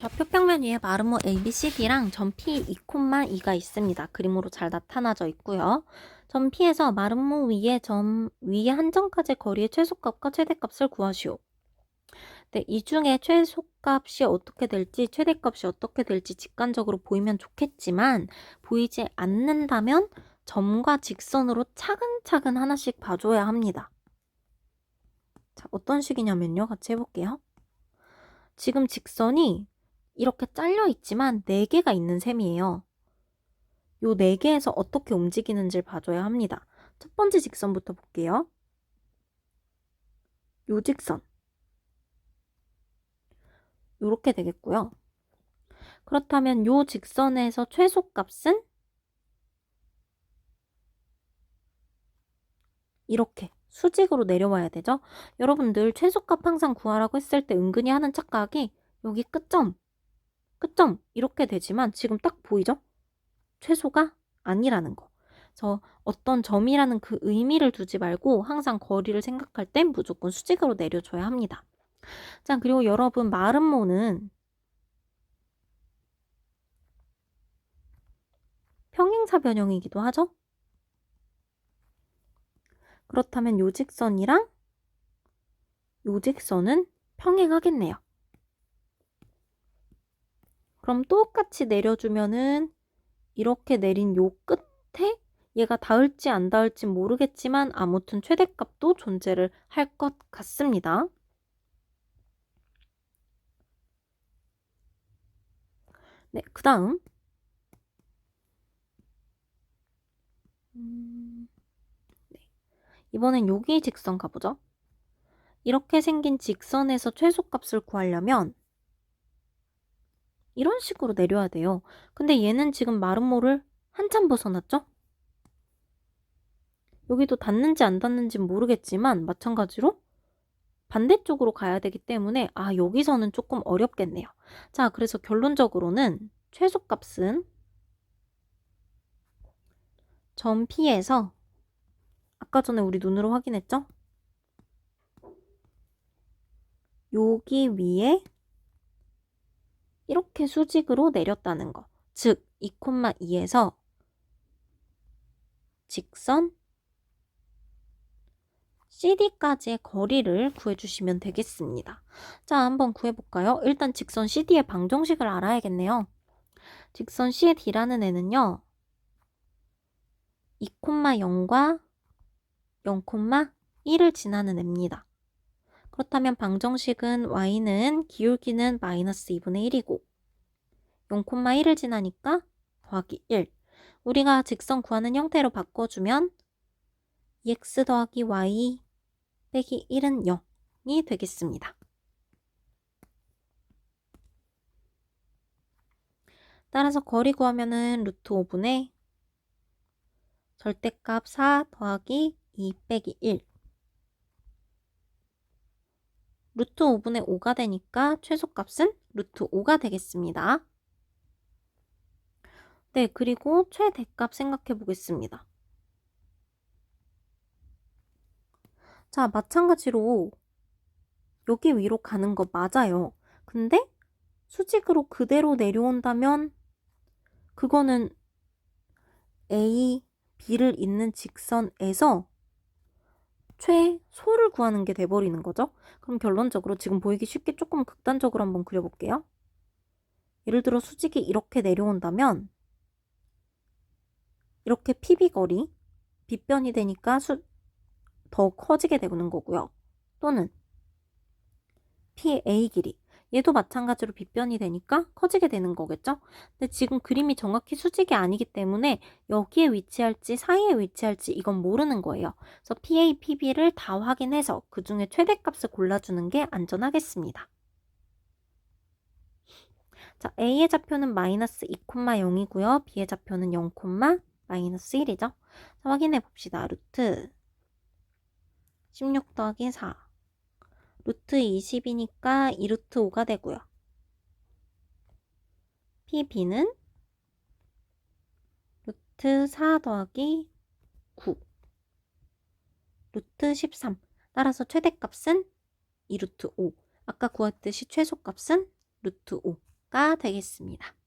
좌표 평면 위에 마름모 ABCD랑 점 P 2,2가 있습니다. 그림으로 잘 나타나져 있고요. 점 P에서 마름모 위에 점 위에 한 점까지 거리의 최소값과 최대값을 구하시오. 네, 이 중에 최소값이 어떻게 될지 최대값이 어떻게 될지 직관적으로 보이면 좋겠지만 보이지 않는다면 점과 직선으로 차근차근 하나씩 봐줘야 합니다. 자, 어떤 식이냐면요. 같이 해볼게요. 지금 직선이 이렇게 잘려 있지만 4개가 있는 셈이에요. 요 4개에서 어떻게 움직이는지를 봐줘야 합니다. 첫 번째 직선부터 볼게요. 요 직선. 요렇게 되겠고요. 그렇다면 요 직선에서 최소값은 이렇게 수직으로 내려와야 되죠. 여러분들 최소값 항상 구하라고 했을 때 은근히 하는 착각이 여기 끝점, 끝점 이렇게 되지만 지금 딱 보이죠? 최소가 아니라는 거. 그래서 어떤 점이라는 그 의미를 두지 말고 항상 거리를 생각할 땐 무조건 수직으로 내려줘야 합니다. 자, 그리고 여러분 마름모는 평행사 변형이기도 하죠? 그렇다면 요 직선이랑 요 직선은 평행하겠네요. 그럼 똑같이 내려주면은 이렇게 내린 요 끝에 얘가 닿을지 안 닿을지 모르겠지만 아무튼 최대값도 존재를 할 것 같습니다. 네, 그 다음. 음, 네. 이번엔 여기 직선 가보죠. 이렇게 생긴 직선에서 최소값을 구하려면 이런 식으로 내려야 돼요. 근데 얘는 지금 마름모를 한참 벗어났죠? 여기도 닿는지 안 닿는지 모르겠지만 마찬가지로 반대쪽으로 가야 되기 때문에 아 여기서는 조금 어렵겠네요. 자 그래서 결론적으로는 최소값은 점 P에서 아까 전에 우리 눈으로 확인했죠? 여기 위에 이렇게 수직으로 내렸다는 거. 즉 2,2에서 직선 CD까지의 거리를 구해주시면 되겠습니다. 자, 한번 구해볼까요? 일단 직선 CD의 방정식을 알아야겠네요. 직선 CD라는 애는요. 2,0과 0,1을 지나는 애입니다. 그렇다면 방정식은 y는 기울기는 마이너스 2분의 1이고 0,1을 지나니까 더하기 1. 우리가 직선 구하는 형태로 바꿔주면 x 더하기 y 빼기 1은 0이 되겠습니다. 따라서 거리 구하면은 루트 5분의 절대값 4 더하기 2 빼기 1 루트 5분의 5가 되니까 최소값은 루트 5가 되겠습니다. 네, 그리고 최대값 생각해 보겠습니다. 자, 마찬가지로 여기 위로 가는 거 맞아요. 근데 수직으로 그대로 내려온다면 그거는 A, B를 잇는 직선에서 최소를 구하는 게 돼버리는 거죠. 그럼 결론적으로 지금 보이기 쉽게 조금 극단적으로 한번 그려볼게요. 예를 들어 수직이 이렇게 내려온다면 이렇게 PB 거리, 빗변이 되니까 수, 더 커지게 되는 거고요. 또는 PA 길이, 얘도 마찬가지로 빗변이 되니까 커지게 되는 거겠죠? 근데 지금 그림이 정확히 수직이 아니기 때문에 여기에 위치할지 사이에 위치할지 이건 모르는 거예요. 그래서 PA, PB를 다 확인해서 그 중에 최대값을 골라주는 게 안전하겠습니다. 자, A의 좌표는 마이너스 2,0이고요. B의 좌표는 0, 마이너스 1이죠. 자, 확인해 봅시다. 루트 16 더하기 4 루트 20이니까 2루트 5가 되고요. PB는 루트 4 더하기 9 루트 13 따라서 최대값은 2루트 5 아까 구했듯이 최소값은 루트 5 되겠습니다.